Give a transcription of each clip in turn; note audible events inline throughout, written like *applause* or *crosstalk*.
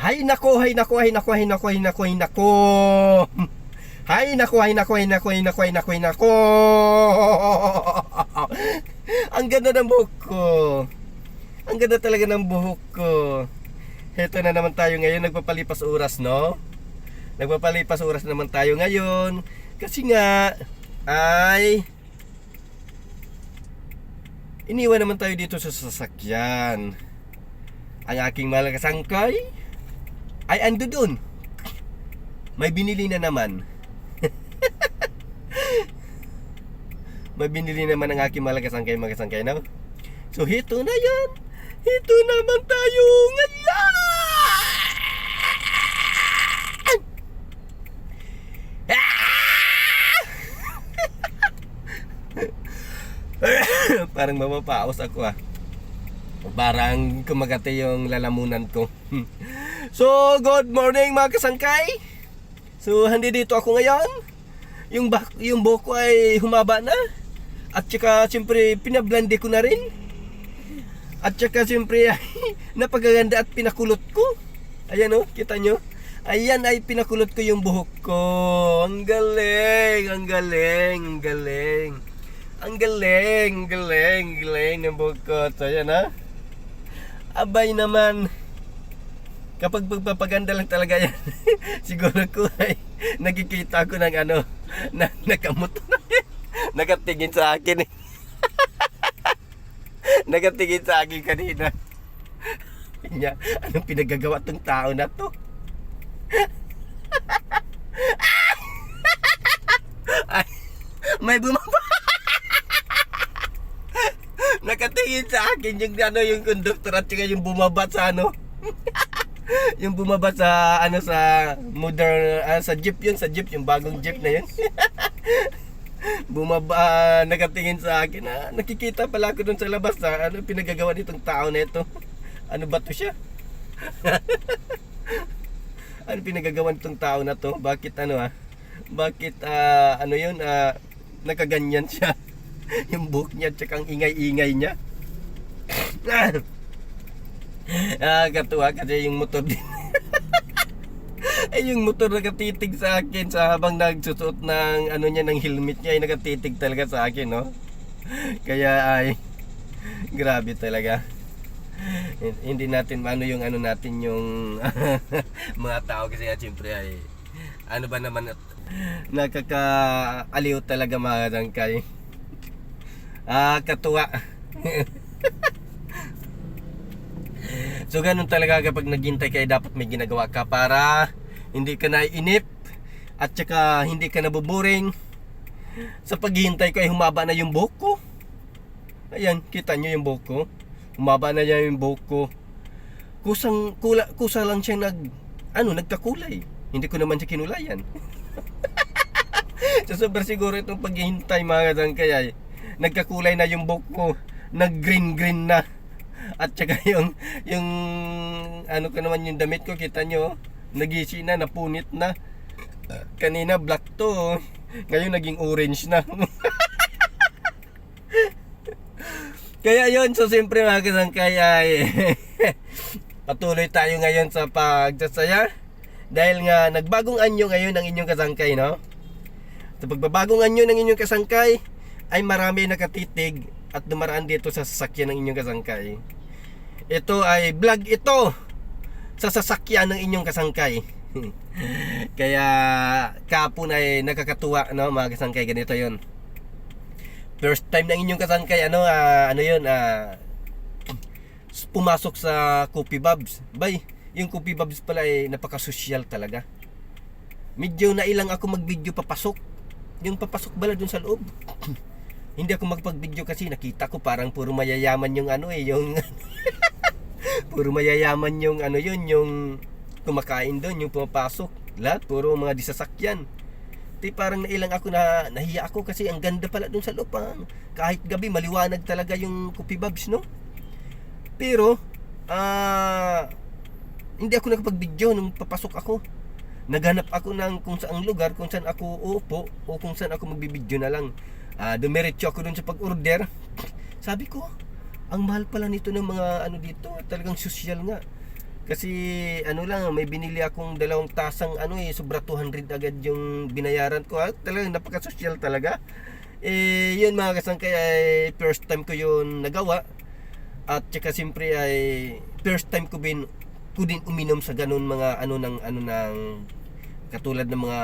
Hay nako, hay nako, hay nako, hay nako, hay nako, hay nako. Hay nako, hay nako, hay nako, hay nako, hay nako, hay nako. Ang ganda ng buhok ko. Ang ganda talaga ng buhok ko. Heto na naman tayo ngayon, nagpapalipas oras, no? Nagpapalipas oras naman tayo ngayon. Kasi nga, ay... Iniwan naman tayo dito sa sasakyan. Ang aking malakasangkay ay ando dun. May binili na naman. *laughs* May binili naman ang aking malakasangkay magasangkay no? So hito na yan. Hito naman tayo ngayon. *laughs* Parang mapapaos ako ah. Parang kumagati yung lalamunan ko. *laughs* so, good morning mga kasangkay. So, hindi dito ako ngayon. Yung, bak yung buhok ko ay humaba na. At saka, siyempre, pinablande ko na rin. At saka, siyempre, *laughs* napagaganda at pinakulot ko. Ayan o, kita nyo? Ayan ay pinakulot ko yung buhok ko. Ang galing, ang galing, ang galing. Ang galing, galing, galing ng buhok ko. So, ayan ha. Abay naman. Kapag pagpapaganda lang talaga yan, *laughs* siguro ko ay nakikita ko ng ano, na nakamot nakatingin sa akin eh. *laughs* nakatingin sa akin kanina. Niya, anong pinagagawa tong tao na to? *laughs* Ay, may bumaba. Nakatingin sa akin yung ano yung conductor at yung bumaba sa ano. *laughs* yung bumaba sa ano sa modern ah, sa jeep yun sa jeep yung bagong jeep na yun. *laughs* bumaba ah, nakatingin sa akin ah, nakikita pala ako dun sa labas na ano pinagagawa nitong tao na ito. *laughs* Ano ba to siya? ano pinagagawa nitong tao na to? Bakit ano ah? Bakit ah, ano yun ah, nakaganyan siya? yung buhok niya tsaka ang ingay-ingay niya. Ah, katuwa kasi yung motor din. *laughs* ay yung motor nakatitig sa akin sa habang nagsusuot ng ano niya ng helmet niya ay nakatitig talaga sa akin, no? Kaya ay *laughs* grabe talaga. Hindi natin ano yung ano natin yung *laughs* mga tao kasi nga siyempre ay ano ba naman at nakakaaliw talaga mga dangkay. Ah, katuwa. So ganun talaga kapag naghintay kayo dapat may ginagawa ka para hindi ka naiinip at saka hindi ka nabuboring. Sa paghihintay ko ay humaba na yung buhok ko. Ayan, kita nyo yung buhok ko. Humaba na niya yung buhok ko. Kusang, kula, kusa lang siya nag, ano, nagkakulay. Hindi ko naman siya kinulayan. *laughs* so sobrang siguro itong paghihintay mga kadang kaya nagkakulay na yung buhok ko. Nag-green green na. At saka *laughs* yung yung ano ko naman yung damit ko kita nyo nagisi na napunit na. Kanina black to. oh. Ngayon naging orange na. *laughs* Kaya yon so siyempre mga kasangkay ay *laughs* patuloy tayo ngayon sa pagsasaya dahil nga nagbagong anyo ngayon ang inyong kasangkay no. Sa pagbabagong anyo ng inyong kasangkay ay marami nakatitig at dumaraan dito sa sasakyan ng inyong kasangkay. Ito ay vlog ito sa sasakyan ng inyong kasangkay. *laughs* Kaya kapon ay nakakatuwa no mga kasangkay ganito yon. First time ng inyong kasangkay ano ah, ano yon ah, pumasok sa Coffee Bobs. Bay, yung Coffee Bobs pala ay napaka-social talaga. Medyo na ilang ako mag-video papasok. Yung papasok bala dun sa loob. *clears throat* Hindi ako magpag-video kasi nakita ko parang puro mayayaman yung ano eh, yung *laughs* puro mayayaman yung ano yun, yung kumakain doon, yung pumapasok. Lahat puro mga disasakyan. Di parang nailang ako na nahiya ako kasi ang ganda pala doon sa loob. ah. Kahit gabi maliwanag talaga yung Coffee Bobs, no? Pero ah hindi ako nakapag-video nung papasok ako. Naghanap ako ng kung saang lugar, kung saan ako uupo o kung saan ako magbibideo na lang. Ah, dumiretso ako dun sa pag-order. Sabi ko, ang mahal pala nito ng mga ano dito, talagang social nga. Kasi ano lang, may binili akong dalawang tasang ano eh, sobra 200 agad yung binayaran ko. Ah, talagang napaka-social talaga. Eh, yun mga kasangkay ay first time ko yun nagawa. At saka siyempre ay first time ko bin ko din uminom sa ganun mga ano ng ano ng katulad ng mga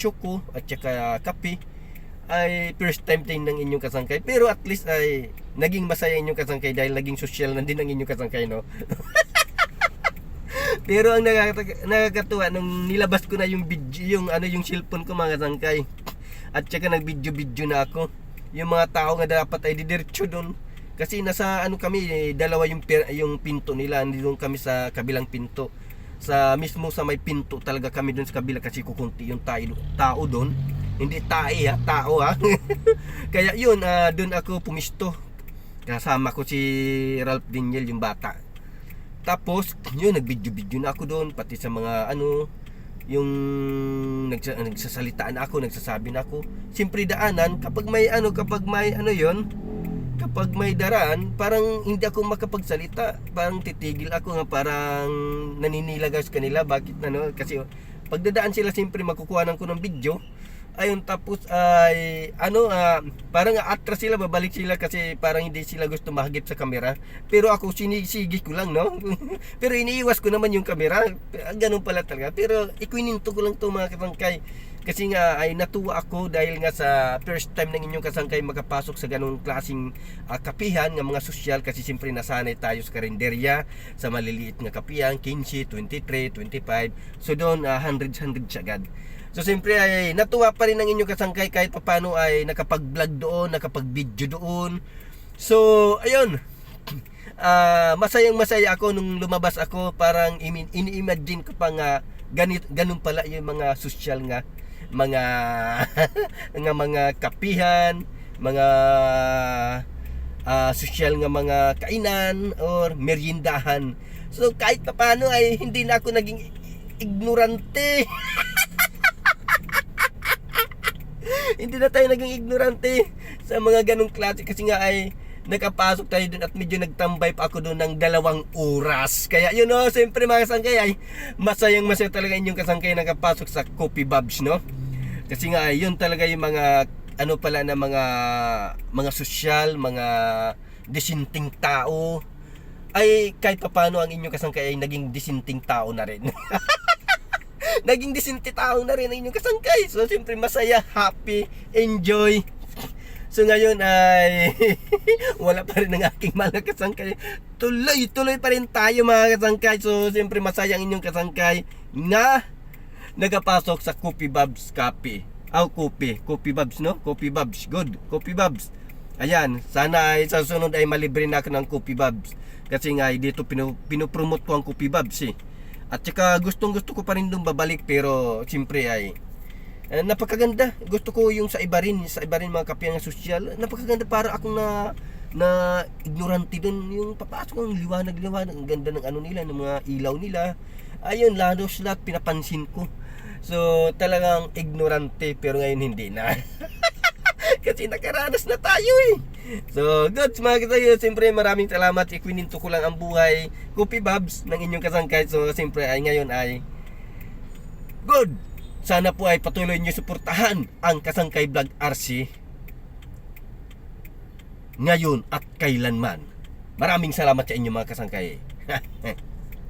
choco at saka kape ay first time din ng inyong kasangkay. Pero at least ay naging masaya inyong kasangkay dahil naging social na din ang inyong kasangkay no? *laughs* Pero ang nakaka- nakakatuwa nung nilabas ko na yung video yung ano yung cellphone ko mga kasangkay at saka nag video video na ako yung mga tao nga dapat ay didiretso doon kasi nasa ano kami eh, dalawa yung yung pinto nila nandun kami sa kabilang pinto. Sa mismo sa may pinto talaga kami doon sa kabila kasi kukunti yung tao, tao doon hindi tae ha tao ha *laughs* kaya yun ah, doon ako pumisto kasama ko si Ralph Daniel yung bata tapos yun nag-video-video na ako doon pati sa mga ano yung nagsa, nagsasalitaan ako, nagsasabi na ako. Siyempre daanan kapag may ano, kapag may ano 'yon, kapag may daraan, parang hindi ako makapagsalita. Parang titigil ako nga parang naninilagas kanila. Bakit ano? Kasi pagdadaan sila siyempre makukuha ko ng video. Ayun tapos ay ano ah, parang atras sila babalik sila kasi parang hindi sila gusto mahagip sa kamera. Pero ako sinisigi ko lang no. *laughs* Pero iniiwas ko naman yung kamera. Ganun pala talaga. Pero ikuininto ko lang to mga katangkay. Kasi nga ay natuwa ako dahil nga sa first time ng inyong kasangkay makapasok sa ganung klaseng ah, kapihan ng mga sosyal kasi siyempre nasanay tayo sa karinderya sa maliliit nga kapihan 15, 23, 25 so doon ah, hundreds hundreds agad So siyempre ay natuwa pa rin ang inyong kasangkay kahit papano ay nakapag-vlog doon, nakapag-video doon. So, ayun. *clears throat* Ah, masayang masaya ako nung lumabas ako, parang ini- ini-imagine ko pa nga ganit ganun pala yung mga social nga mga *laughs* nga mga kapihan, mga ah, social nga mga kainan or meriendahan. So kahit papano ay hindi na ako naging ignorante. *laughs* hindi na tayo naging ignorante sa mga ganong klase kasi nga ay nakapasok tayo doon at medyo nagtambay pa ako doon ng dalawang oras. Kaya yun o, siyempre mga kasangkay ay masayang masaya talaga inyong kasangkay nakapasok sa Coffee Babs, no? Kasi nga ay yun talaga yung mga ano pala na mga mga sosyal, mga disinting tao ay kahit paano ang inyong kasangkay ay naging disinting tao na rin. *laughs* naging disinti tao na rin ang inyong kasangkay. So, siyempre masaya, happy, enjoy. So, ngayon ay *laughs* wala pa rin ang aking mga kasangkay. Tuloy, tuloy pa rin tayo mga kasangkay. So, siyempre masaya ang inyong kasangkay na nagapasok sa Coffee Babs Cafe. Aw, Coffee. Coffee Babs, no? Coffee Babs. Good. Coffee Babs. Ayan, sana ay sa sunod ay malibre na ako ng Coffee Babs. Kasi nga, ay dito pinu, pinopromote ko ang Coffee Babs eh. At saka gustong gusto ko pa rin doon babalik pero siyempre ay eh, napakaganda. Gusto ko yung sa iba rin, sa iba rin mga kapiyang sosyal. Napakaganda para akong na na ignorante doon yung papasok ang liwanag-liwanag ang ganda ng ano nila ng mga ilaw nila ayun lalo sila pinapansin ko so talagang ignorante pero ngayon hindi na *laughs* kasi nakaranas na tayo eh. So, good mga katayo. Siyempre, maraming salamat. Ikwininto ko lang ang buhay. Coffee Babs ng inyong kasangkay. So, siyempre, ay ngayon ay good. Sana po ay patuloy nyo suportahan ang Kasangkay Vlog RC ngayon at kailanman. Maraming salamat sa inyo mga kasangkay. *laughs*